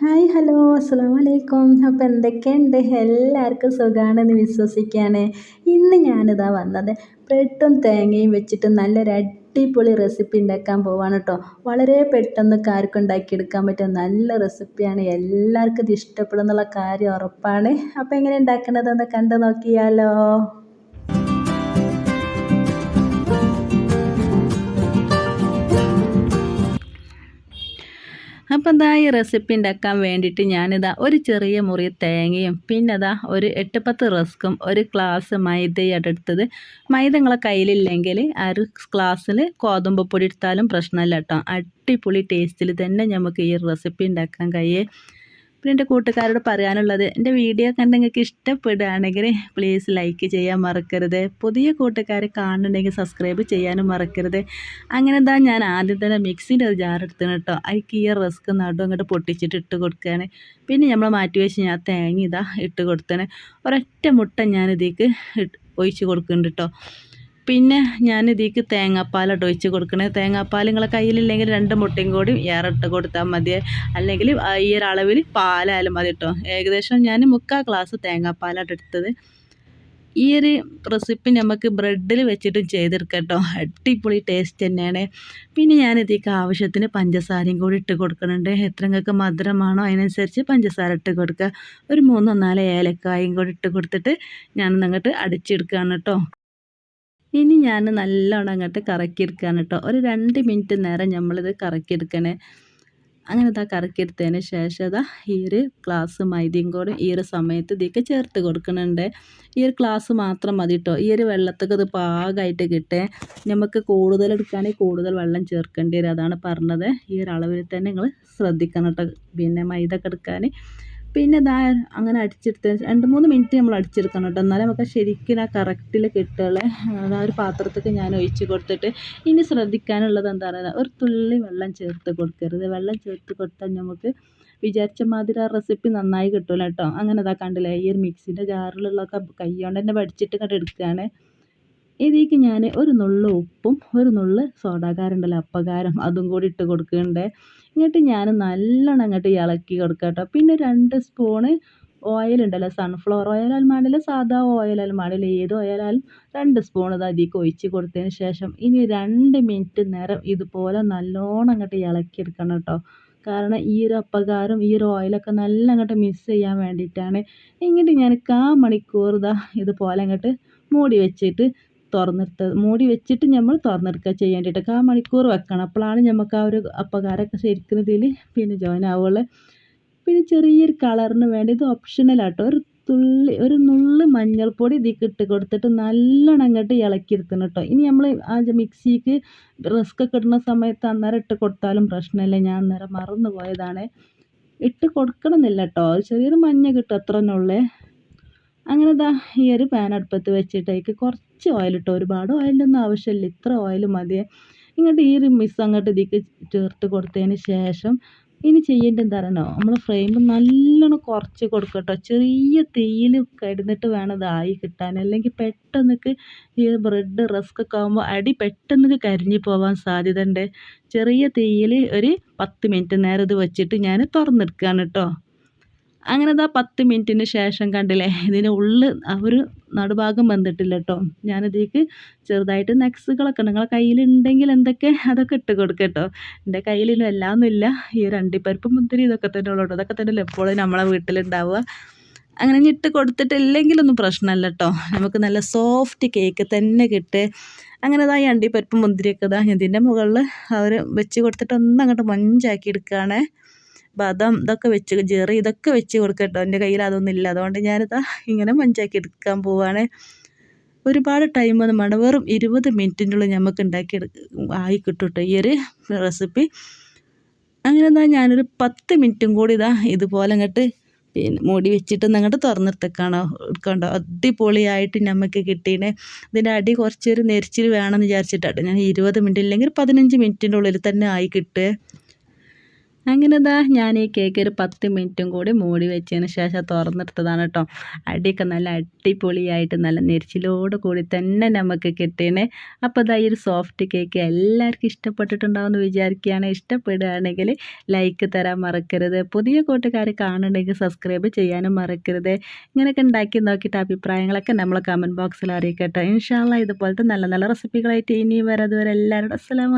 Hi hello. അസ്സാം വലൈക്കും അപ്പോൾ എന്തൊക്കെയുണ്ട്? എല്ലാവർക്കും സുഖമാണെന്ന് വിശ്വസിക്കുകയാണ് ഇന്ന് ഞാനിതാ വന്നത് ബ്രെഡും തേങ്ങയും വെച്ചിട്ട് നല്ലൊരു അടിപൊളി റെസിപ്പി ഉണ്ടാക്കാൻ പോവാണ് കേട്ടോ വളരെ പെട്ടെന്ന് കാർക്ക് ഉണ്ടാക്കിയെടുക്കാൻ പറ്റിയ നല്ല റെസിപ്പിയാണ്. എല്ലാവർക്കും ഇത് ഇഷ്ടപ്പെടുന്നുള്ള കാര്യം ഉറപ്പാണ്. അപ്പോൾ എങ്ങനെ ഉണ്ടാക്കണതെന്ന് കണ്ടു നോക്കിയാലോ. അപ്പോൾ ഇതാ ഈ റെസിപ്പി ഉണ്ടാക്കാൻ വേണ്ടിയിട്ട് ഞാനിതാ ഒരു ചെറിയ മുറി തേങ്ങയും പിന്നെ അതാ ഒരു എട്ട് പത്ത് റസ്ക്കും ഒരു ഗ്ലാസ് മൈദയും എടുത്തത്. മൈദ നിങ്ങളെ കയ്യിലില്ലെങ്കിൽ ആ ഒരു ഗ്ലാസ്സിൽ ഗോതമ്പ് പൊടി എടുത്താലും പ്രശ്നമില്ല കേട്ടോ. അടിപൊളി ടേസ്റ്റിൽ തന്നെ നമുക്ക് ഈ റെസിപ്പി ഉണ്ടാക്കാൻ കഴിയേ. പിന്നെ എന്റെ കൂട്ടുകാരോട് പറയാനുള്ളത് എന്റെ വീഡിയോ കണ്ട് നിങ്ങൾക്ക് ഇഷ്ടപ്പെടുകയാണെങ്കിൽ പ്ലീസ് ലൈക്ക് ചെയ്യാൻ മറക്കരുത്. പുതിയ കൂട്ടുകാരെ കാണുന്നുണ്ടെങ്കിൽ സബ്സ്ക്രൈബ് ചെയ്യാനും മറക്കരുത്. അങ്ങനെ എന്താ ഞാൻ ആദ്യം തന്നെ മിക്സിന്റെ ഒരു ജാർ എടുത്തിന് കേട്ടോ. അതിക്ക് ഈ റിസ്ക് നടും അങ്ങോട്ട് പൊട്ടിച്ചിട്ട് ഇട്ട് കൊടുക്കുകയാണ്. പിന്നെ നമ്മൾ മാറ്റി വെച്ച് ഞാൻ തേങ്ങ ഇതാ ഇട്ട് കൊടുത്തേനെ ഒരൊറ്റ മുട്ട ഞാൻ ഇതിലേക്ക് ഒഴിച്ച് കൊടുക്കുന്നുണ്ട് കേട്ടോ. പിന്നെ ഞാൻ ഇതിക്ക് തേങ്ങാപ്പാലാണ് ഒഴിച്ച് കൊടുക്കണേ. തേങ്ങാപ്പാൽ നിങ്ങളെ കയ്യിലില്ലെങ്കിൽ രണ്ട് മുട്ടയും കൂടി ഏറിട്ട് കൊടുത്താൽ മതി. അല്ലെങ്കിൽ ഈ ഒരു അളവിൽ പാലായാലും മതി കേട്ടോ ഏകദേശം ഞാൻ മുക്കാൽ ഗ്ലാസ് തേങ്ങാപ്പാലാണ് എടുത്തത്. ഈ ഒരു റെസിപ്പി നമുക്ക് ബ്രെഡിൽ വെച്ചിട്ടും ചെയ്തെടുക്കാം കേട്ടോ അടിപൊളി ടേസ്റ്റ് തന്നെയാണ്. പിന്നെ ഞാൻ ഇതിലേക്ക് ആവശ്യത്തിന് പഞ്ചസാരയും കൂടി ഇട്ട് കൊടുക്കുന്നുണ്ട് എത്ര നിങ്ങൾക്ക് മധുരമാണോ അതിനനുസരിച്ച് പഞ്ചസാര ഇട്ട് കൊടുക്കുക. ഒരു മൂന്നോ നാലോ ഏലക്കായും കൂടി ഇട്ട് കൊടുത്തിട്ട് ഞാൻ അങ്ങോട്ട് അടിച്ചെടുക്കുകയാണ് കേട്ടോ ഇനി ഞാൻ നല്ലോണം അങ്ങോട്ട് കറക്കിയെടുക്കുകയാണ് കേട്ടോ ഒരു രണ്ട് മിനിറ്റ് നേരം നമ്മളിത് കറക്കിയെടുക്കണേ. അങ്ങനെ ഇതാ കറക്കിയെടുത്തതിന് ശേഷം അതാ ഈ ഒരു ഗ്ലാസ് മൈദയും കൂടെ ഈ ഒരു സമയത്ത് ഇതൊക്കെ ചേർത്ത് കൊടുക്കുന്നുണ്ട് ഈ ഒരു ഗ്ലാസ് മാത്രം മതി കേട്ടോ ഈ ഒരു വെള്ളത്തൊക്കെ ഇത് പാകമായിട്ട് കിട്ടേ. നമുക്ക് കൂടുതൽ എടുക്കുകയാണെങ്കിൽ കൂടുതൽ വെള്ളം ചേർക്കേണ്ടി വരും. അതാണ് പറഞ്ഞത്. ഈ ഒരു അളവിൽ തന്നെ നിങ്ങൾ ശ്രദ്ധിക്കണം കേട്ടോ പിന്നെ മൈദ ഒക്കെ എടുക്കാൻ പിന്നെ ഇതാ അങ്ങനെ അടിച്ചെടുത്ത രണ്ട് മൂന്ന് മിനിറ്റ് നമ്മൾ അടിച്ചെടുക്കണം കേട്ടോ. എന്നാലേ നമുക്ക് ശരിക്കും ആ കറക്റ്റിൽ കിട്ടുള്ള. ആ ഒരു പാത്രത്തൊക്കെ ഞാൻ ഒഴിച്ച് കൊടുത്തിട്ട്. ഇനി ശ്രദ്ധിക്കാനുള്ളത് എന്താ പറയുക ഒരു തുള്ളി വെള്ളം ചേർത്ത് കൊടുക്കരുത്. വെള്ളം ചേർത്ത് കൊടുത്താൽ നമുക്ക് വിചാരിച്ച മാതിരി ആ റെസിപ്പി നന്നായി കിട്ടുമല്ലോ കേട്ടോ. അങ്ങനെ ഇതാ കണ്ടില്ലേ? ഈ ഒരു മിക്സിന്റെ ജാറിലുള്ളതൊക്കെ കൈ കൊണ്ട് തന്നെ പഠിച്ചിട്ട് ഇങ്ങോട്ട് എടുക്കുകയാണ് ഇതിലേക്ക് ഞാൻ ഒരു നുള്ളു ഉപ്പും ഒരു നുള്ളു സോഡാകാരുണ്ടല്ലോ അപ്പകാരം അതും കൂടി ഇട്ട് കൊടുക്കുന്നുണ്ട്. എന്നിട്ട് ഞാൻ നല്ലോണം അങ്ങോട്ട് ഇളക്കി കൊടുക്കുക കേട്ടോ. പിന്നെ രണ്ട് സ്പൂണ് ഓയിലുണ്ടല്ലോ സൺഫ്ലവർ ഓയിലായാലും വേണ്ടില്ല സാധാ ഓയിലായാലും വേണ്ടില്ല ഏത് ഓയിലായാലും രണ്ട് സ്പൂൺ ഇത് അതിലേക്ക് ഒഴിച്ച് കൊടുത്തതിന് ശേഷം ഇനി രണ്ട് മിനിറ്റ് നേരം ഇതുപോലെ നല്ലോണം അങ്ങോട്ട് ഇളക്കിയെടുക്കണം കേട്ടോ. കാരണം ഈ ഒരു അപ്പകാരം ഈ ഒരു ഓയിലൊക്കെ നല്ല അങ്ങോട്ട് മിക്സ് ചെയ്യാൻ വേണ്ടിയിട്ടാണ്. ഇങ്ങോട്ട് ഞാൻ കാ മണിക്കൂർ ഇതാ ഇതുപോലെ അങ്ങോട്ട് മൂടി വെച്ചിട്ട് തുറന്നെടുത്ത് മൂടി വെച്ചിട്ട് നമ്മൾ തുറന്നെടുക്കുക ചെയ്യേണ്ടിയിട്ട് കാ മണിക്കൂർ വെക്കണം. അപ്പോഴാണ് നമുക്ക് ആ ഒരു അപ്പകാരമൊക്കെ ശരിക്കും ഇതിൽ പിന്നെ ജോയിൻ ആവുള്ളൂ. പിന്നെ ചെറിയൊരു കളറിന് വേണ്ടി ഇത് ഓപ്ഷണലാട്ടോ ഒരു തുള്ളി ഒരു നുള്ള് മഞ്ഞൾപ്പൊടി ഇതിൽ ഇട്ട് കൊടുത്തിട്ട് നല്ലോണം അങ്ങോട്ട് ഇളക്കിയിരുത്തണം കേട്ടോ ഇനി നമ്മൾ ആ മിക്സിക്ക് റിസ്ക് ഒക്കെ ഇടുന്ന സമയത്ത് അന്നേരം ഇട്ട് കൊടുത്താലും പ്രശ്നമില്ല. ഞാൻ അന്നേരം മറന്നു പോയതാണ്. ഇട്ട് കൊടുക്കണമെന്നില്ല കേട്ടോ ചെറിയൊരു മഞ്ഞ കിട്ടും അത്ര തന്നെ അങ്ങനെ ദാ ഈ ഒരു പാൻ അടുപ്പത്ത് വെച്ചിട്ട് അതിലേക്ക് കുറച്ച് ഓയിൽ ഇട്ടോ? ഒരുപാട് ഓയിലൊന്നും ആവശ്യമില്ല. ഇത്ര ഓയിൽ മതി. ഇങ്ങോട്ട് ഈ മിസ് അങ്ങോട്ട് ഇതിക്ക് ചേർത്ത് കൊടുത്തതിന് ശേഷം ഇനി ചെയ്യേണ്ടത് എന്താ പറയണോ നമ്മൾ ഫ്രെയിം നല്ലോണം കുറച്ച് കൊടുക്കുക കേട്ടോ ചെറിയ തീയിൽ കിടന്നിട്ട് വേണം ഇതായി കിട്ടാൻ. അല്ലെങ്കിൽ പെട്ടെന്ന് ഈ ബ്രെഡ് റസ്ക് ഒക്കെ ആകുമ്പോൾ അടി പെട്ടെന്ന് കരിഞ്ഞു പോകാൻ സാധ്യത ഉണ്ട് ചെറിയ തീയിൽ ഒരു പത്ത് മിനിറ്റ് നേരം ഇത് വെച്ചിട്ട് ഞാൻ തുറന്നെടുക്കുകയാണ് കേട്ടോ അങ്ങനെ ഇതാ പത്ത് മിനിറ്റിന് ശേഷം കണ്ടില്ലേ ഇതിന് ഉള്ളിൽ ഒരു നടുഭാഗം വന്നിട്ടില്ല കേട്ടോ ഞാനിതേക്ക് ചെറുതായിട്ട് നക്സുകളൊക്കെ നിങ്ങളെ കയ്യിലുണ്ടെങ്കിൽ എന്തൊക്കെ അതൊക്കെ ഇട്ട് കൊടുക്കുക കേട്ടോ എന്റെ കയ്യിലും എല്ലാമൊന്നുമില്ല. ഈ രണ്ടിപ്പരിപ്പ് മുന്തിരി ഇതൊക്കെ തന്നെ ഉള്ളൂ അതൊക്കെ തന്നെ എപ്പോഴും നമ്മളെ വീട്ടിലുണ്ടാവുക. അങ്ങനെ ഇട്ട് കൊടുത്തിട്ടില്ലെങ്കിലൊന്നും പ്രശ്നമല്ല കേട്ടോ നമുക്ക് നല്ല സോഫ്റ്റ് കേക്ക് തന്നെ കിട്ടുക അങ്ങനെ ഇതാ ഈ അണ്ടിപ്പരിപ്പ് മുന്തിരിയൊക്കെ ഇതാ ഇതിന്റെ മുകളിൽ അവർ വെച്ച് കൊടുത്തിട്ട് അങ്ങോട്ട് മഞ്ചാക്കി എടുക്കുകയാണേ. ബദം ഇതൊക്കെ വെച്ച് ജെറി ഇതൊക്കെ വെച്ച് കൊടുക്കുക കേട്ടോ എന്റെ കയ്യിൽ അതൊന്നും ഇല്ല. അതുകൊണ്ട് ഞാനിതാ ഇങ്ങനെ മഞ്ചാക്കി എടുക്കാൻ പോവാണ്. ഒരുപാട് ടൈം ടൈമൊന്നും വേണം വെറും ഇരുപത് മിനിറ്റിന്റെ ഉള്ളിൽ നമുക്ക് ഉണ്ടാക്കി ആയി കിട്ടും ഈ ഒരു റെസിപ്പി അങ്ങനെ എന്താ ഞാനൊരു പത്ത് മിനിറ്റും കൂടി ഇതാ ഇതുപോലെ അങ്ങോട്ട് പിന്നെ മൂടി വെച്ചിട്ട് അങ്ങോട്ട് തുറന്നെടുത്തേക്കാണോ. എടുക്കണ്ടോ അടിപൊളിയായിട്ട് നമുക്ക് കിട്ടീനെ. ഇതിന്റെ അടി കുറച്ചൊരു നെരിച്ചിൽ വേണമെന്ന് വിചാരിച്ചിട്ടാട്ടോ ഞാൻ ഇരുപത് മിനിറ്റ് ഇല്ലെങ്കിൽ പതിനഞ്ച് മിനിറ്റിന്റെ ഉള്ളിൽ തന്നെ ആയി കിട്ടുക അങ്ങനെ ഇതാ ഞാൻ ഈ കേക്ക് ഒരു പത്ത് മിനിറ്റും കൂടി മൂടി വെച്ചതിന് ശേഷം തുറന്നെടുത്തതാണ് കേട്ടോ അടിയൊക്കെ നല്ല അടിപൊളിയായിട്ട് നല്ല നെരിച്ചിലോട് കൂടി തന്നെ നമുക്ക് കിട്ടിയേ അപ്പോൾ ഇതാ ഈ ഒരു സോഫ്റ്റ് കേക്ക് എല്ലാവർക്കും ഇഷ്ടപ്പെട്ടിട്ടുണ്ടാവുമെന്ന് വിചാരിക്കുകയാണ്. ഇഷ്ടപ്പെടുകയാണെങ്കിൽ ലൈക്ക് തരാൻ മറക്കരുത്. പുതിയ കൂട്ടുകാർ കാണുന്നുണ്ടെങ്കിൽ സബ്സ്ക്രൈബ് ചെയ്യാനും മറക്കരുത്. ഇങ്ങനെയൊക്കെ ഉണ്ടാക്കി നോക്കിയിട്ട് അഭിപ്രായങ്ങളൊക്കെ നമ്മൾ കമന്റ് ബോക്സിൽ അറിയിക്കട്ടെ. ഇൻഷാല്ല ഇതുപോലത്തെ നല്ല നല്ല റെസിപ്പികളായിട്ട് ഇനിയും വരെ. എല്ലാവരുടെ അസ്സലാമു